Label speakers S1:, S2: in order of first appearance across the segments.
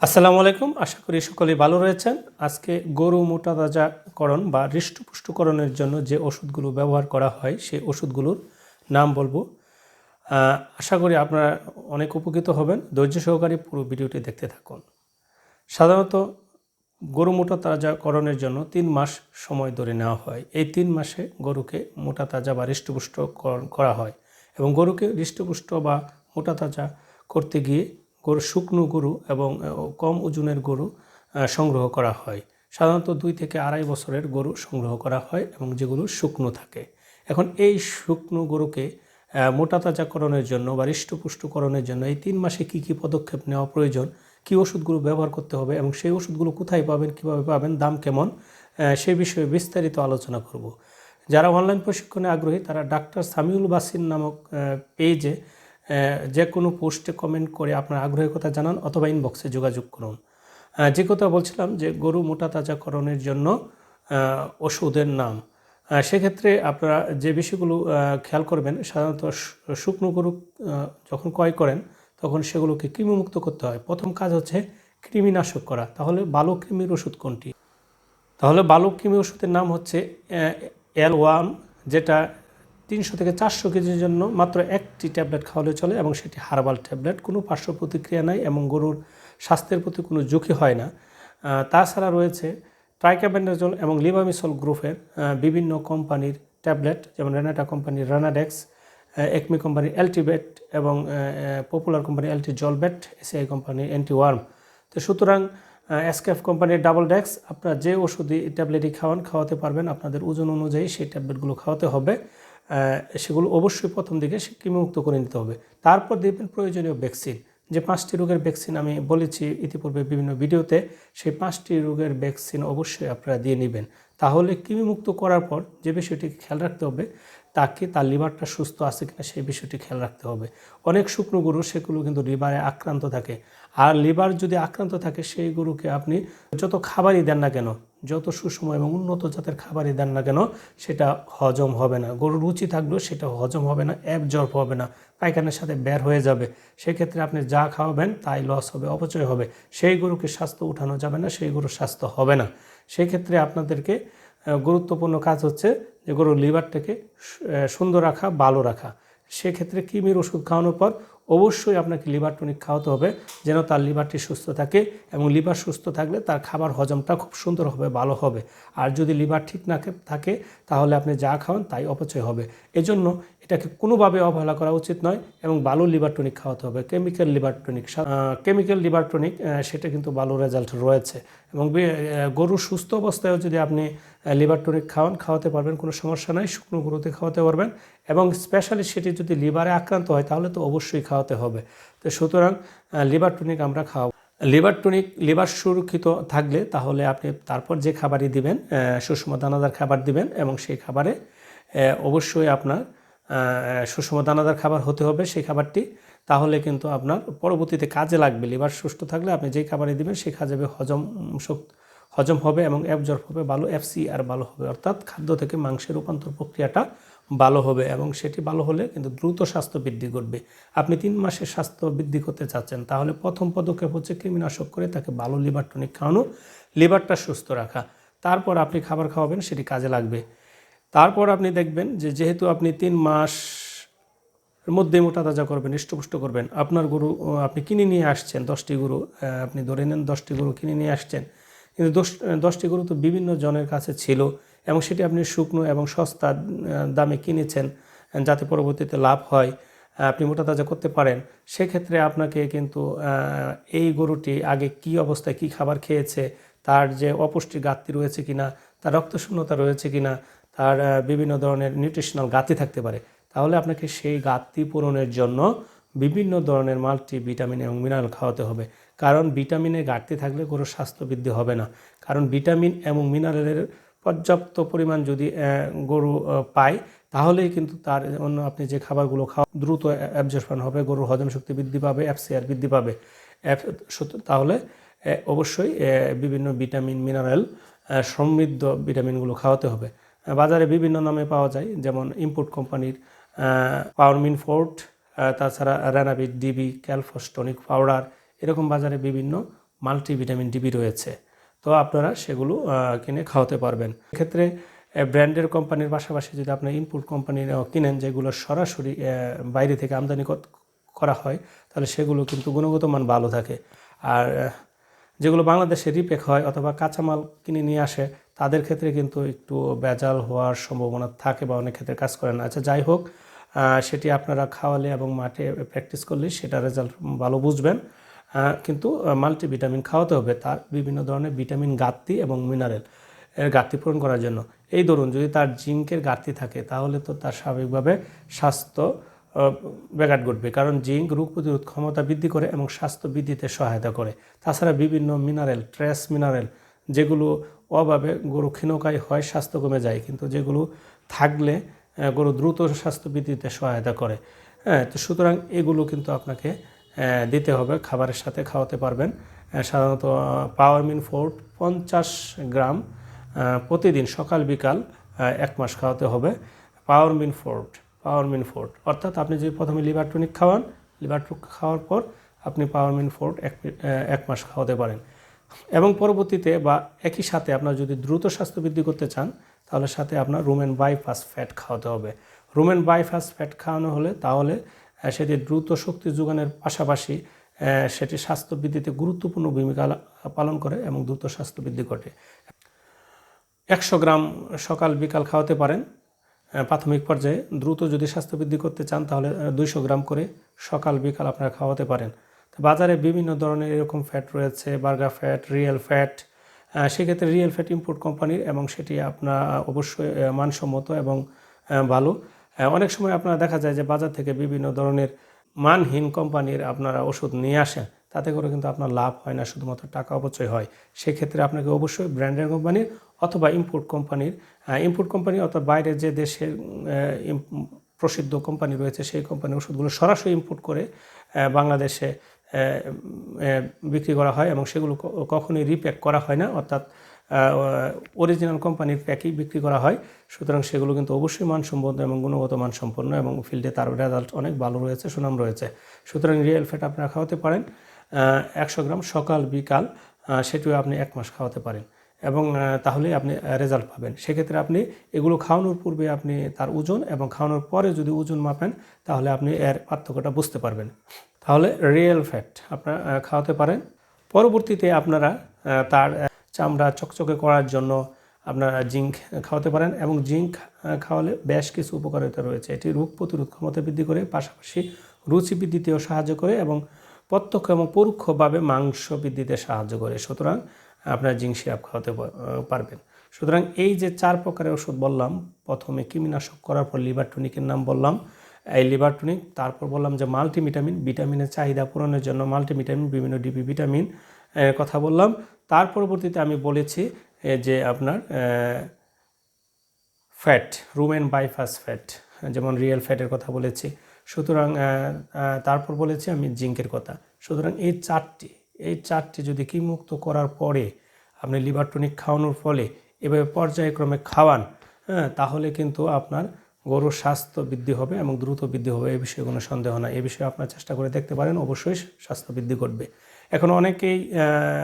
S1: আসসালামু আলাইকুম। আশা করি সকলেই ভালো রয়েছেন। আজকে গরু মোটা তাজাকরণ বা হৃষ্টপুষ্টকরণের জন্য যে ওষুধগুলো ব্যবহার করা হয়, সেই ওষুধগুলোর নাম বলব। আশা করি আপনারা অনেক উপকৃত হবেন। ধৈর্য সহকারে পুরো ভিডিওটি দেখতে থাকুন। সাধারণত গরু মোটা তাজাকরণের জন্য তিন মাস সময় ধরে নেওয়া হয়। এই তিন মাসে গরুকে মোটা তাজা বা হৃষ্টপুষ্ট করণ করা হয় এবং গরুকে হৃষ্টপুষ্ট বা মোটা তাজা করতে গিয়ে গরু, শুকনো গরু এবং কম ওজনের গরু সংগ্রহ করা হয়। সাধারণত দুই থেকে আড়াই বছরের গরু সংগ্রহ করা হয় এবং যেগুলো শুকনো থাকে। এখন এই শুকনো গরুকে মোটা তাজাকরণের জন্য বা হৃষ্টপুষ্টকরণের জন্য এই তিন মাসে কী কী পদক্ষেপ নেওয়া প্রয়োজন, কী ওষুধগুলো ব্যবহার করতে হবে এবং সেই ওষুধগুলো কোথায় পাবেন, কীভাবে পাবেন, দাম কেমন সেই বিষয়ে বিস্তারিত আলোচনা করব। যারা অনলাইন প্রশিক্ষণে আগ্রহী তারা ডাক্তার সামিউল বাসির নামক পেজে যে কোনো পোস্টে কমেন্ট করে আপনার আগ্রহের কথা জানান অথবা ইনবক্সে যোগাযোগ করুন। যে কথা বলছিলাম যে গরু মোটা তাজাকরণের জন্য ওষুধের নাম। সেক্ষেত্রে আপনারা যে বিষয়গুলো খেয়াল করবেন, সাধারণত শুকনো গরু যখন ক্রয় করেন, তখন সেগুলোকে কৃমিমুক্ত করতে হয়। প্রথম কাজ হচ্ছে কৃমিনাশক করা। তাহলে বালু কৃমির ওষুধ কোনটি? তাহলে বালক কৃমি ওষুধের নাম হচ্ছে এল ওয়ান, যেটা তিনশো থেকে চারশো কেজির জন্য মাত্র একটি ট্যাবলেট খাওয়ালে চলে এবং সেটি হার্বাল ট্যাবলেট। কোনো পার্শ্ব প্রতিক্রিয়া নাই এবং গরুর স্বাস্থ্যের প্রতি কোনো ঝুঁকি হয় না। তাছাড়া রয়েছে ট্রাইকাবেন্ডাজল এবং লিভামিসল গ্রুপের বিভিন্ন কোম্পানির ট্যাবলেট, যেমন রেনাটা কোম্পানির রানাডেক্স একমি কোম্পানির অ্যালটিবেট এবং পপুলার কোম্পানির অ্যালটি জলবেট এসিআই কোম্পানির অ্যান্টি ওয়ার্ম তো সুতরাং এসকেফ কোম্পানির ডাবল ডেক্স আপনার যে ওষুধই ট্যাবলেটই খাওয়ান, খাওয়াতে পারবেন। আপনাদের ওজন অনুযায়ী সেই ট্যাবলেটগুলো খাওয়াতে হবে। সেগুলো অবশ্যই প্রথম দিকে কৃমিমুক্ত করে নিতে হবে। তারপর দেখবেন প্রয়োজনীয় ভ্যাকসিন। যে পাঁচটি রোগের ভ্যাকসিন আমি বলেছি ইতিপূর্বে বিভিন্ন ভিডিওতে, সেই পাঁচটি রোগের ভ্যাকসিন অবশ্যই আপনারা দিয়ে নেবেন। তাহলে কৃমিমুক্ত করার পর যে বিষয়টি খেয়াল রাখতে হবে, তাকে তার লিভারটা সুস্থ আছে কিনা সেই বিষয়টি খেয়াল রাখতে হবে। অনেক শুকনো গরু, সেগুলো কিন্তু লিভারে আক্রান্ত থাকে। আর লিভার যদি আক্রান্ত থাকে, সেই গরুকে আপনি যত খাবারই দেন না কেন যত সুষম এবং উন্নত জাতের খাবারই দেন না কেন, সেটা হজম হবে না। গরুর রুচি থাকলেও সেটা হজম হবে না অ্যাবজর্ব হবে না। পায়খানার সাথে বের হয়ে যাবে। সেক্ষেত্রে আপনি যা খাওয়াবেন তাই লস হবে, অপচয় হবে। সেই গরুকে স্বাস্থ্য উঠানো যাবে না, সেই গরুর স্বাস্থ্য হবে না। সেক্ষেত্রে আপনাদেরকে গুরুত্বপূর্ণ কাজ হচ্ছে যে গরুর লিভারটাকে সুন্দর রাখা, ভালো রাখা। সেক্ষেত্রে কৃমির ওষুধ খাওয়ানোর পর অবশ্যই আপনাকে লিভার টনিক খাওয়াতে হবে, যেন তার লিভারটি সুস্থ থাকে এবং লিভার সুস্থ থাকলে তার খাবার হজমটা খুব সুন্দর হবে, ভালো হবে। আর যদি লিভার ঠিক না থাকে, তাহলে আপনি যা খাওয়ান তাই অপচয় হবে। এজন্য এটাকে কোনোভাবে অবহেলা করা উচিত নয় এবং ভালো লিভার টনিক খাওয়াতে হবে। Chemical liver tonic chemical liver tonic সেটা কিন্তু ভালো রেজাল্ট রয়েছে। এবং গরু সুস্থ অবস্থায়ও যদি আপনি লিভার টনিক খাওয়ান, খাওয়াতে পারবেন, কোনো সমস্যা নাই, শুকনো গুঁড়োতে খাওয়াতে পারবেন এবং স্পেশালি সেটি যদি লিভারে আক্রান্ত হয়, তাহলে তো অবশ্যই খাওয়াতে হবে। তো সুতরাং লিভার টনিক আমরা খাওয়াবো। লিভার টনিক লিভার সুরক্ষিত থাকলে তাহলে আপনি তারপর যে খাবারই দিবেন সুষম দানাদার খাবার দিবেন এবং সেই খাবারে অবশ্যই আপনার সুষম দানাদার খাবার হতে হবে সেই খাবারটি। তাহলে কিন্তু আপনার পরবর্তীতে কাজে লাগবে। লিভার সুস্থ থাকলে আপনি যেই খাবারই দিবেন, সেই কাজে হজম শক্তি হজম হবে এবং অ্যাবজর্ব হবে ভালো এফসি আর ভালো হবে। অর্থাৎ খাদ্য থেকে মাংসের রূপান্তর প্রক্রিয়াটা ভালো হবে এবং সেটি ভালো হলে কিন্তু দ্রুত স্বাস্থ্য বৃদ্ধি করবে আপনি তিন মাসের স্বাস্থ্য বৃদ্ধি করতে চাচ্ছেন, তাহলে প্রথম পদক্ষেপ হচ্ছে কৃমিনাশক করে তাকে ভালো লিভার টনিক খাওয়ানো, লিভারটা সুস্থ রাখা। তারপর আপনি খাবার খাওয়াবেন, সেটি কাজে লাগবে। তারপর আপনি দেখবেন যে যেহেতু আপনি তিন মাস মধ্যে মোটা তাজা করবেন, হৃষ্টপুষ্ট করবেন, আপনার গরু, আপনি কিনে নিয়ে আসছেন, দশটি গরু আপনি ধরে নেন দশটি গরু কিনে নিয়ে আসছেন কিন্তু দশ দশটি গরু তো বিভিন্ন জনের কাছে ছিল এবং সেটি আপনি শুকনো এবং সস্তা দামে কিনেছেন যাতে পরবর্তীতে লাভ হয় আপনি মোটা তাজা করতে পারেন। সেক্ষেত্রে আপনাকে কিন্তু এই গরুটি আগে কি অবস্থায় কি খাবার খেয়েছে, তার যে অপুষ্টি ঘাটতি রয়েছে কিনা, তার রক্তশূন্যতা রয়েছে কিনা, তার বিভিন্ন ধরনের নিউট্রিশনাল ঘাটতি থাকতে পারে, তাহলে আপনাকে সেই ঘাটতি পূরণের জন্য বিভিন্ন ধরনের মাল্টি ভিটামিন এবং মিনারেল খাওয়াতে হবে। কারণ ভিটামিনের ঘাটতি থাকলে গরুর স্বাস্থ্য বৃদ্ধি হবে না। কারণ ভিটামিন এবং মিনারেলের পর্যাপ্ত পরিমাণ যদি গরু পায়, তাহলেই কিন্তু তার অন্য আপনি যে খাবারগুলো খাওয়া দ্রুত অ্যাবজর্পশন হবে, গরুর হজম শক্তি বৃদ্ধি পাবে অ্যাপসিয়ার বৃদ্ধি পাবে। তাহলে অবশ্যই বিভিন্ন ভিটামিন, মিনারেল সমৃদ্ধ ভিটামিনগুলো খাওয়াতে হবে। বাজারে বিভিন্ন নামে পাওয়া যায়, যেমন ইম্পোর্ট কোম্পানির পাওয়ারমিন ফোর্ট তাছাড়া র্যানাবিট ডিবি ক্যালফোস্টনিক পাউডার এরকম বাজারে বিভিন্ন মাল্টিভিটামিন ডিবি রয়েছে। তো আপনারা সেগুলো কিনে খাওয়াতে পারবেন। এক্ষেত্রে ব্র্যান্ডের কোম্পানির পাশাপাশি যদি আপনি ইনপুট কোম্পানির কিনেন যেগুলো সরাসরি বাইরে থেকে আমদানি করা হয়, তাহলে সেগুলো কিন্তু গুণগত মান ভালো থাকে। আর যেগুলো বাংলাদেশে রিপেক হয় অথবা কাঁচামাল কিনে নিয়ে আসে, তাদের ক্ষেত্রে কিন্তু একটু ভেজাল হওয়ার সম্ভাবনা থাকে বা অনেক ক্ষেত্রে কাজ করে না। আচ্ছা যাই হোক সেটি আপনারা খাওয়ালে এবং মাঠে প্র্যাকটিস করলে সেটা রেজাল্ট ভালো বুঝবেন। কিন্তু মাল্টিভিটামিন খাওয়াতে হবে। তার বিভিন্ন ধরনের ভিটামিন, ঘাটতি এবং মিনারেল এর ঘাটতি পূরণ করার জন্য। এই ধরুন, যদি তার জিঙ্কের ঘাটতি থাকে, তাহলে তো তার স্বাভাবিকভাবে স্বাস্থ্য ব্যাঘাত ঘটবে। কারণ জিঙ্ক রোগ প্রতিরোধ ক্ষমতা বৃদ্ধি করে এবং স্বাস্থ্য বৃদ্ধিতে সহায়তা করে। তাছাড়া বিভিন্ন মিনারেল ট্রেস মিনারেল যেগুলো অভাবে গরু ক্ষীণকায় হয়, স্বাস্থ্য কমে যায়, কিন্তু যেগুলো থাকলে গরু দ্রুত স্বাস্থ্য বৃদ্ধিতে সহায়তা করে। হ্যাঁ তো সুতরাং এগুলো কিন্তু আপনাকে দিতে হবে, খাবারের সাথে খাওয়াতে পারবেন। সাধারণত পাওয়ার মিন ফোর্ট পঞ্চাশ গ্রাম প্রতিদিন সকাল, বিকাল এক মাস খাওয়াতে হবে। পাওয়ার মিন ফোর্ট, পাওয়ার মিন ফোর্ট, অর্থাৎ আপনি যদি প্রথমে লিভার টনিক খাওয়ান, লিভার খাওয়ার পর আপনি পাওয়ার মিন ফোর্ট এক এক মাস খাওয়াতে পারেন। এবং পরবর্তীতে বা একই সাথে আপনার যদি দ্রুত স্বাস্থ্য বৃদ্ধি করতে চান, তাহলে সাথে আপনার রুমেন বাইপাস ফ্যাট খাওয়াতে হবে। রুমেন বাইপাস ফ্যাট খাওয়ানো হলে তাহলে সেটি দ্রুত শক্তি যোগানের পাশাপাশি সেটি স্বাস্থ্য বৃদ্ধিতে গুরুত্বপূর্ণ ভূমিকা পালন করে এবং দ্রুত স্বাস্থ্য বৃদ্ধি ঘটে। একশো গ্রাম সকাল বিকাল খাওয়াতে পারেন। প্রাথমিক পর্যায়ে দ্রুত যদি স্বাস্থ্য বৃদ্ধি করতে চান তাহলে দুইশো গ্রাম করে সকাল বিকাল আপনারা খাওয়াতে পারেন। বাজারে বিভিন্ন ধরনের এরকম ফ্যাট রয়েছে বার্গার ফ্যাট রিয়েল ফ্যাট সেক্ষেত্রে রিয়েল ফ্যাট ইম্পোর্ট কোম্পানির এবং সেটি আপনার অবশ্যই মানসম্মত এবং ভালো। অনেক সময় আপনারা দেখা যায় যে বাজার থেকে বিভিন্ন ধরনের মানহীন কোম্পানির আপনারা ওষুধ নিয়ে আসেন, তাতে করে কিন্তু আপনার লাভ হয় না, শুধুমাত্র টাকা অপচয় হয়। সেক্ষেত্রে আপনাকে অবশ্যই ব্র্যান্ডের কোম্পানির অথবা ইম্পোর্ট কোম্পানির ইম্পোর্ট কোম্পানি অথবা বাইরে যে দেশের প্রসিদ্ধ কোম্পানি রয়েছে, সেই কোম্পানির ওষুধগুলো সরাসরি ইম্পোর্ট করে বাংলাদেশে বিক্রি করা হয় এবং সেগুলো কখনোই রিপ্যাক করা হয় না, অর্থাৎ অরিজিনাল কোম্পানির প্যাকেই বিক্রি করা হয়। সুতরাং সেগুলো কিন্তু অবশ্যই মানসম্পন্ন এবং গুণগত মানসম্পন্ন এবং ফিল্ডে তার রেজাল্ট অনেক ভালো রয়েছে সুনাম রয়েছে। সুতরাং রিয়েল ফ্যাট আপনারা খাওয়াতে পারেন একশো গ্রাম সকাল বিকাল সেটিও আপনি এক মাস খাওয়াতে পারেন এবং আহ, তাহলেই আপনি রেজাল্ট পাবেন। সেক্ষেত্রে আপনি এগুলো খাওয়ানোর পূর্বে আপনি তার ওজন এবং খাওয়ানোর পরে যদি ওজন মাপেন তাহলে আপনি এর পার্থক্যটা বুঝতে পারবেন। তাহলে রিয়েল ফ্যাট আপনারা খাওয়াতে পারেন। পরবর্তীতে আপনারা তার চামড়া চকচকে করার জন্য আপনারা জিঙ্ক খাওয়াতে পারেন এবং জিঙ্ক খাওয়ালে বেশ কিছু উপকারিতা রয়েছে। এটি রোগ প্রতিরোধ ক্ষমতা বৃদ্ধি করে, পাশাপাশি রুচি বৃদ্ধিতেও সাহায্য করে এবং প্রত্যক্ষ এবং পরোক্ষভাবে মাংস বৃদ্ধিতে সাহায্য করে। সুতরাং আপনারা জিঙ্ক সিরাপ খাওয়াতে পারবেন। সুতরাং এই যে চার প্রকারের ওষুধ বললাম, প্রথমে কৃমিনাশক করার পর লিভার টনিকের নাম বললাম। এই লিভার টনিক, তারপর বললাম যে মাল্টিভিটামিন, ভিটামিনের চাহিদা পূরণের জন্য মাল্টিভিটামিন, বিভিন্ন ডিপি ভিটামিন কথা বললাম। তার পরবর্তীতে আমি বলেছি যে আপনার ফ্যাট রুমেন বাইফাস ফ্যাট যেমন রিয়েল ফ্যাটের কথা বলেছি। সুতরাং তারপর বলেছি আমি জিঙ্কের কথা। সুতরাং এই চারটি এই চারটি যদি কি মুক্ত করার পরে আপনি লিভার টনিক খাওয়ানোর ফলে এভাবে পর্যায়ক্রমে খাওয়ান হ্যাঁ তাহলে কিন্তু আপনার গরুর স্বাস্থ্য বৃদ্ধি হবে এবং দ্রুত বৃদ্ধি হবে। এ বিষয়ে কোনো সন্দেহ নাই। এ বিষয়ে আপনার চেষ্টা করে দেখতে পারেন। অবশ্যই স্বাস্থ্য বৃদ্ধি ঘটবে। এখন অনেকেই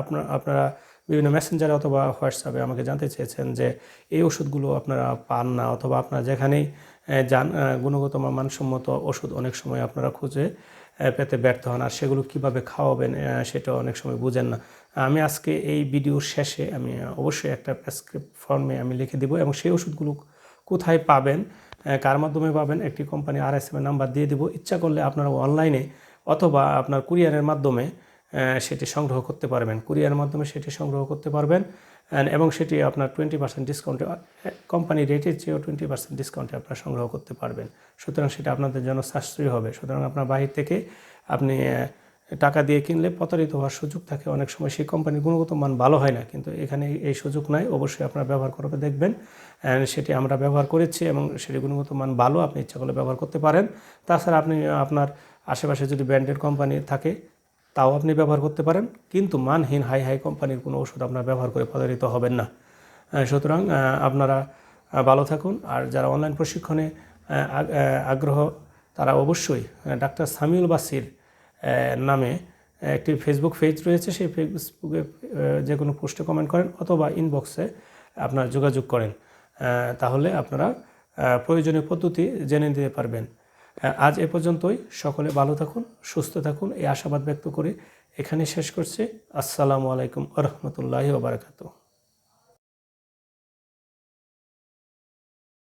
S1: আপনার, আপনারা বিভিন্ন মেসেঞ্জারে অথবা হোয়াটসঅ্যাপে আমাকে জানতে চেয়েছেন যে এই ওষুধগুলো আপনারা পান না অথবা আপনারা যেখানেই যান গুণগত মানসম্মত ওষুধ অনেক সময় আপনারা খুঁজে পেতে ব্যর্থ হন। আর সেগুলো কীভাবে খাওয়াবেন সেটা অনেক সময় বুঝেন না। আমি আজকে এই ভিডিওর শেষে আমি অবশ্যই একটা প্রেসক্রিপ্ট ফর্মে আমি লিখে দিব এবং সেই ওষুধগুলো কোথায় পাবেন কার মাধ্যমে পাবেন, একটি কোম্পানি আর এস নাম্বার দিয়ে দিব। ইচ্ছা করলে আপনারা অনলাইনে অথবা আপনার কুরিয়ারের মাধ্যমে সেটি সংগ্রহ করতে পারবেন। কুরিয়ারের মাধ্যমে সেটি সংগ্রহ করতে পারবেন। এবং সেটি আপনার টোয়েন্টি পার্সেন্ট ডিসকাউন্টে কোম্পানি রেটের চেয়েও টোয়েন্টি পার্সেন্ট ডিসকাউন্টে আপনারা সংগ্রহ করতে পারবেন। সুতরাং সেটা আপনাদের জন্য সাশ্রয়ী হবে। সুতরাং আপনার বাহির থেকে আপনি টাকা দিয়ে কিনলে প্রতারিত হওয়ার সুযোগ থাকে। অনেক সময় সেই কোম্পানির গুণগত মান ভালো হয় না, কিন্তু এখানে এই সুযোগ নাই। অবশ্যই আপনারা ব্যবহার করবে, দেখবেন। সেটি আমরা ব্যবহার করেছি এবং সেটি গুণগত মান ভালো, আপনি ইচ্ছা করলে ব্যবহার করতে পারেন। তাছাড়া আপনি, আপনার আশেপাশে যদি ব্র্যান্ডেড কোম্পানি থাকে তাও আপনি ব্যবহার করতে পারেন, কিন্তু মানহীন হাই হাই কোম্পানির কোনো ওষুধ আপনার ব্যবহার করে প্রতারিত হবেন না। সুতরাং আপনারা ভালো থাকুন, আর যারা অনলাইন প্রশিক্ষণে আগ- আগ্রহ, তারা অবশ্যই ডাক্তার সামিউল বাসির নামে একটি ফেসবুক পেজ রয়েছে, সেই ফেসবুকে যে কোনো পোস্টে কমেন্ট করেন অথবা ইনবক্সে আপনারা যোগাযোগ করেন। তাহলে আপনারা প্রয়োজনীয় পদ্ধতি জেনে নিতে পারবেন। আজ এ পর্যন্তই। সকলে ভালো থাকুন, সুস্থ থাকুন। এই আশাবাদ ব্যক্ত করে এখানে শেষ করছে। আসসালামু আলাইকুম আরহামতুল্লাহ রহমতুল্লাহি ওবরাকাতুহ